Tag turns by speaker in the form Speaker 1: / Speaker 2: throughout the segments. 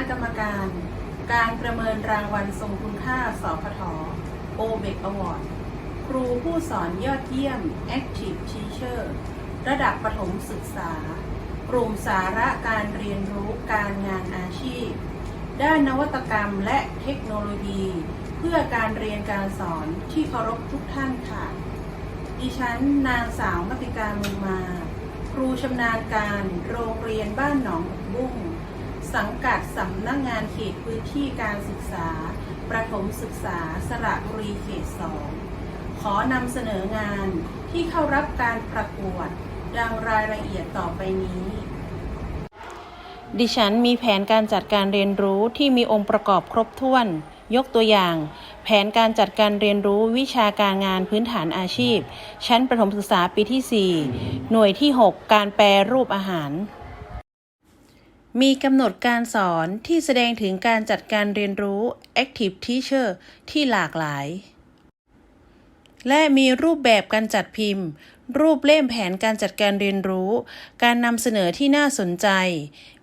Speaker 1: ะกรรมการ การประเมินรางวัลทรงคุณค่าสพทโอเบกอวอร์ดครูผู้สอนยอดเยี่ยม Active Teacher ระดับประถมศึกษา กลุ่มสาระการเรียนรู้การงานอาชีพ ด้านนวัตกรรมและเทคโนโลยี เพื่อการเรียนการสอนที่เคารพทุกท่านค่ะ ดิฉันนางสาวมติการมุงมา ครูชำนาญการโรงเรียนบ้านหนองบุ้ง สังกัดสำนักงงานเขตพื้นที่การศึกษา ประถมศึกษาสระบุรีเขตสองขอนำเสนองานที่เข้ารับการประกวด ดังรายละเอียดต่อไปนี้ ดิฉันมีแผนการจัดการเรียนรู้ที่มีองค์ประกอบครบถ้วน ยกตัวอย่าง แผนการจัดการเรียนรู้วิชาการงานพื้นฐานอาชีพ ชั้นประถมศึกษาปีที่ 4 หน่วยที่ 6 การแปรรูปอาหาร มีกำหนดการสอนที่แสดงถึงการจัดการเรียนรู้ Active Teacher ที่หลากหลาย และมีรูปแบบการจัดพิมพ์ รูปเล่มแผนการจัดการเรียนรู้ การนำเสนอที่น่าสนใจ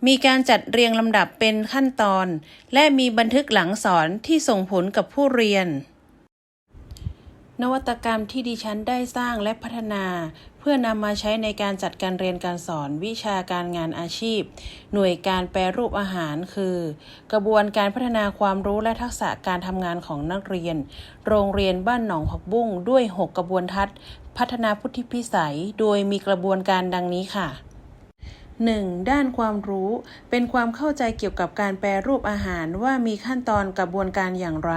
Speaker 1: มีการจัดเรียงลำดับเป็นขั้นตอน และมีบันทึกหลังสอนที่ส่งผลกับผู้เรียน นวัตกรรมที่ดิฉันได้สร้างและพัฒนา เพื่อนำมาใช้ในการจัดการเรียนการสอนวิชาการงานอาชีพ หน่วยการแปรรูปอาหารคือ กระบวนการพัฒนาความรู้และทักษะการทำงานของนักเรียน โรงเรียนบ้านหนองผักบุ้งด้วย 6 กระบวนทัศน์ พัฒนาพุทธิพิสัย โดยมีกระบวนการดังนี้ค่ะ 1. ด้านความรู้ เป็นความเข้าใจเกี่ยวกับการแปรรูปอาหารว่ามีขั้นตอนกระบวนการอย่างไร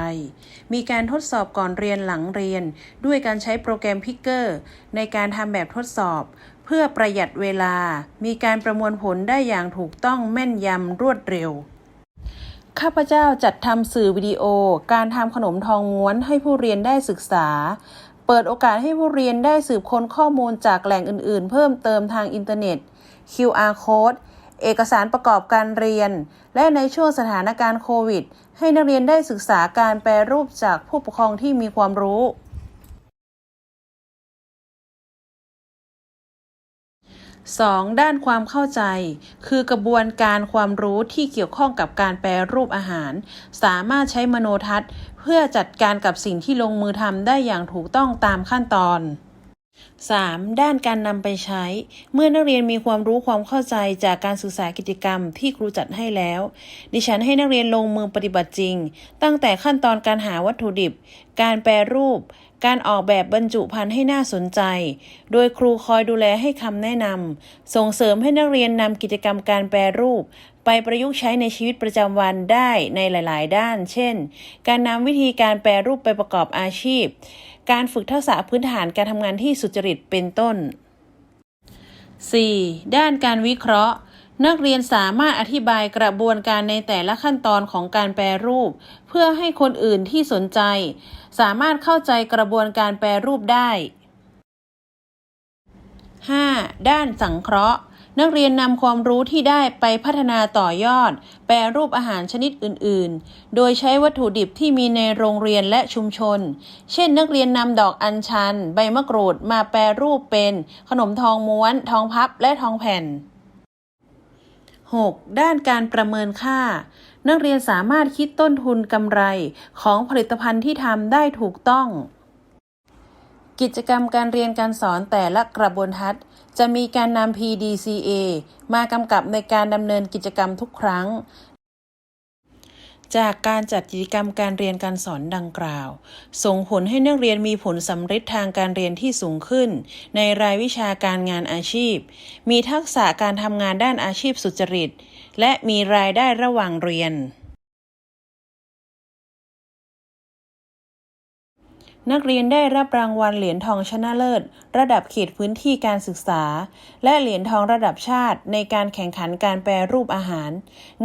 Speaker 1: มีการทดสอบก่อนเรียนหลังเรียน ด้วยการใช้โปรแกรมพิกเกอร์ ในการทำแบบทดสอบ เพื่อประหยัดเวลา มีการประมวลผลได้อย่างถูกต้องแม่นยำรวดเร็วข้าพเจ้าจัดทำสื่อวิดีโอ การทำขนมทองม้วนให้ผู้เรียนได้ศึกษา เปิดโอกาสให้ผู้เรียนได้สืบค้นข้อมูลจากแหล่งอื่นๆ เพิ่มเติมทางอินเทอร์เน็ต QR code เอกสารประกอบการเรียน และในช่วงสถานการณ์โควิด ให้นักเรียนได้ศึกษาการแปรรูปจากผู้ปกครองที่มีความรู้ 2. ด้านความเข้าใจ คือกระบวนการความรู้ที่เกี่ยวข้องกับการแปรรูปอาหาร สามารถใช้มโนทัศน์ เพื่อจัดการกับสิ่งที่ลงมือทำได้อย่างถูกต้องตามขั้นตอน 3. ด้านการนำไปใช้ เมื่อนักเรียนมีความรู้ความเข้าใจจากการศึกษากิจกรรมที่ครูจัดให้แล้ว ดิฉันให้นักเรียนลงมือปฏิบัติจริง ตั้งแต่ขั้นตอนการหาวัตถุดิบ การแปรรูป การออกแบบบรรจุภัณฑ์ให้น่าสนใจ โดยครูคอยดูแลให้คำแนะนำ ส่งเสริมให้นักเรียนนำกิจกรรมการแปรรูป ไปประยุกต์ใช้ในชีวิตประจำวันได้ในหลาย ๆ ด้าน เช่น การนำวิธีการแปรรูปไปประกอบอาชีพ การฝึกทักษะพื้นฐานการทำงานที่สุจริตเป็นต้น 4. ด้านการวิเคราะห์ นักเรียนสามารถอธิบายกระบวนการในแต่ละขั้นตอนของการแปรรูป เพื่อให้คนอื่นที่สนใจ สามารถเข้าใจกระบวนการแปรรูปได้ 5. ด้านสังเคราะห์ นักเรียนนำความรู้ที่ได้ไปพัฒนาต่อยอด แปรรูปอาหารชนิดอื่น ๆ โดยใช้วัตถุดิบที่มีในโรงเรียนและชุมชน เช่น นักเรียนนำดอกอัญชัน ใบมะกรูดมาแปรรูปเป็น ขนมทองม้วน ทองพับ และทองแผ่น 6. ด้านการประเมินค่า นักเรียนสามารถคิดต้นทุนกำไรของผลิตภัณฑ์ที่ทำได้ถูกต้อง กิจกรรมการเรียนการสอนแต่ละกระบวนทัศน์ จะมีการนำ PDCA มากำกับในการดำเนินกิจกรรมทุกครั้ง จากการจัดกิจกรรมการเรียนการสอนดังกล่าว ส่งผลให้นักเรียนมีผลสำเร็จทางการเรียนที่สูงขึ้น ในรายวิชาการงานอาชีพ มีทักษะการทำงานด้านอาชีพสุจริต และมีรายได้ระหว่างเรียน นักเรียนได้รับรางวัลเหรียญทองชนะเลิศ ระดับเขตพื้นที่การศึกษา และเหรียญทองระดับชาติ ในการแข่งขันการแปรรูปอาหาร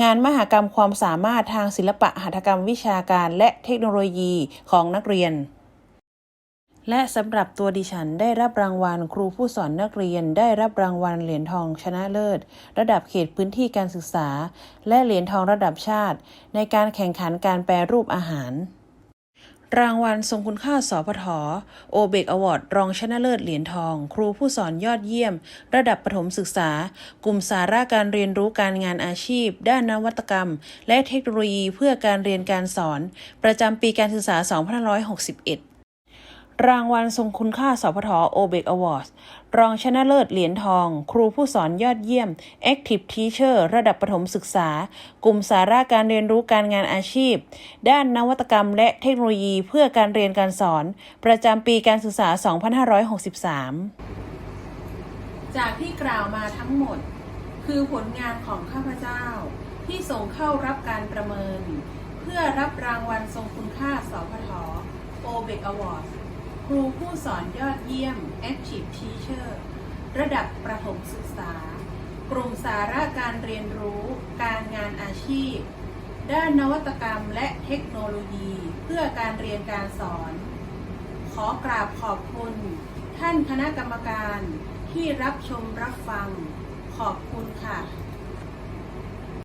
Speaker 1: งานมหกรรมความสามารถทางศิลปะหัตถกรรมวิชาการและเทคโนโลยีของนักเรียน และสำหรับตัวดิฉันได้รับรางวัลครูผู้สอนนักเรียน ได้รับรางวัลเหรียญทองชนะเลิศ ระดับเขตพื้นที่การศึกษา และเหรียญทองระดับชาติ ในการแข่งขันการแปรรูปอาหาร รางวัลทรงคุณค่าสพทโอเบกอวอร์ดรองชนะเลิศเหรียญทอง ครูผู้สอนยอดเยี่ยม ระดับประถมศึกษา กลุ่มสาระการเรียนรู้การงานอาชีพ ด้านนวัตกรรม และเทคโนโลยีเพื่อการเรียนการสอน ประจำปีการศึกษา 2561 รางวัลทรงคุณค่าสพทโอเบกอวอร์ดรองชนะเลิศเหรียญทอง ครูผู้สอนยอดเยี่ยม Active Teacher ระดับประถมศึกษา กลุ่มสาระการเรียนรู้การงานอาชีพ ด้านนวัตกรรมและเทคโนโลยีเพื่อการเรียนการสอน ประจำปีการศึกษา 2563 จากที่กล่าวมาทั้งหมด คือผลงานของข้าพเจ้า ที่ส่งเข้ารับการประเมิน เพื่อรับรางวัลทรงคุณค่าสพทโอเบกอวอร์ด ครูผู้สอนยอดเยี่ยม Active Teacher ระดับประถมศึกษา กลุ่มสาระการเรียนรู้ การงานอาชีพ ด้านนวัตกรรมและเทคโนโลยี เพื่อการเรียนการสอน ขอกราบขอบคุณ ท่านคณะกรรมการที่รับชมรับฟัง ขอบคุณค่ะ